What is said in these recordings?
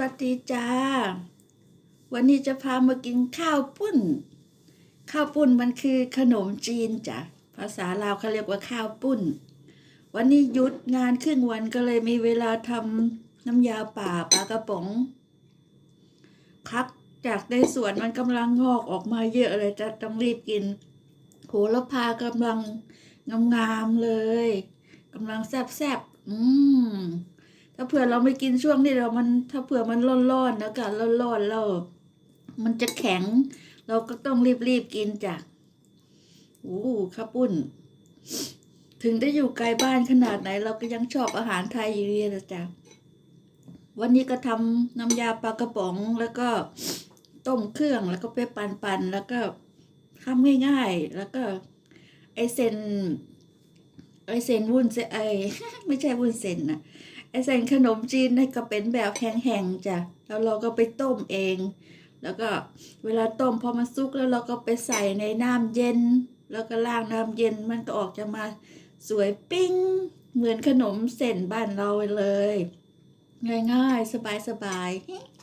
วัสดีจ้า วันนี้จะพามากินข้าวปุ้น ข้าวปุ้นมันคือขนมจีนจ้ะ ภาษาลาวเขาเรียกว่าข้าวปุ้น วันนี้หยุดงานครึ่งวันก็เลยมีเวลาทำน้ำยาป่าปลากระป๋องคักจากในสวนมันกำลังงอกออกมาเยอะเลยจะต้องรีบกิน โหระพากำลังงามๆเลยกำลังแซ่บๆอืม ถ้าเผื่อเราไม่กินช่วงที่เรามันถ้าเผื่อมันร้อนๆนะอากาศร้อนๆแล้วมันจะแข็ง เราก็ต้องรีบๆกินจ้ะโอ้ข้าปุ้น ถึงได้อยู่ไกลบ้านขนาดไหน เราก็ยังชอบอาหารไทยอยู่ดีนะจ๊ะวันนี้ก็ทำน้ำยาปลากระป๋องแล้วก็ต้มเครื่องแล้วก็ไปปั่นๆแล้วก็ทำง่ายๆ แล้วก็ ไอเซนไอเซนวุ้นเส้นไอไม่ใช่วุ้นเส้นนะ ไอเส้นขนมจีนนี่ก็เป็นแบบแห้งๆจ้ะ แล้วเราก็ไปต้มเอง แล้วก็เวลาต้มพอมันสุกแล้วเราก็ไปใส่ในน้ำเย็น แล้วก็ล้างน้ำเย็นมันก็ออกจะมาสวยปิ้ง เหมือนขนมเส้นบ้านเราเลย ง่ายๆ สบายๆ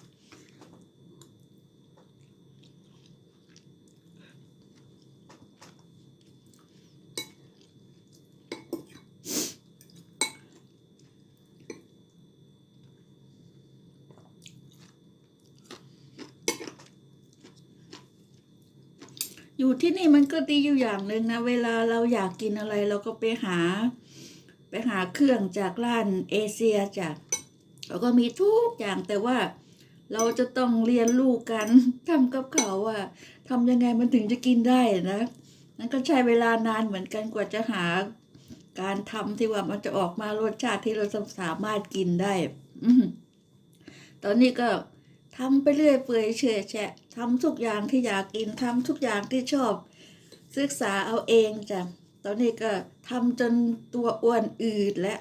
อยู่ที่นี่มันก็ดีอยู่อย่างหนึ่งนะ เวลาเราอยากกินอะไร เราก็ไปหา ไปหาเครื่องจากร้านเอเชียจ้ะเราก็มีทุกอย่างแต่ว่าเราจะต้องเรียนรู้กันทำกับเขาวอะทำยังไงมันถึงจะกินได้นะนั่นก็ใช้เวลานานเหมือนกันกว่าจะหาการทำที่ว่ามันจะออกมารสชาติที่เราสามารถกินได้อตอนนี้ก็ ทำไปเรื่อยเปื่อยเฉยแฉะทำทุกอย่างที่อยากกินทำทุกอย่างที่ชอบ ศึกษาเอาเองจ้ะตอนนี้ก็ทำจนตัวอ้วนอืดแล้ว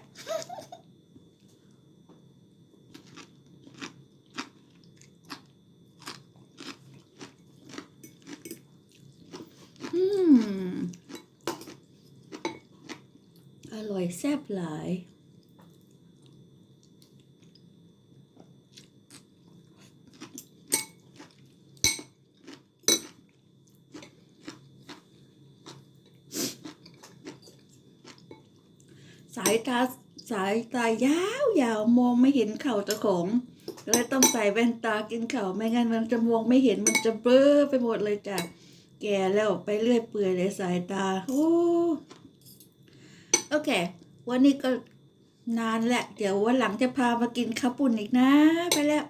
อร่อยแซ่บหลาย สายตาสายตายาวยาวมองไม่เห็นเข่าเจ้าของก็เลยต้องใส่แว่นตากินเข่าไม่งั้นมันจะมองไม่เห็นมันจะเบ้อไปหมดเลยจ้ะแก่แล้วไปเรื่อยเปื่อยเลยสายตาโอ้โอเค วันนี้ก็นานแหละ เดี๋ยววันหลังจะพามากินข้าวปุ่นอีกนะ ไปแล้ว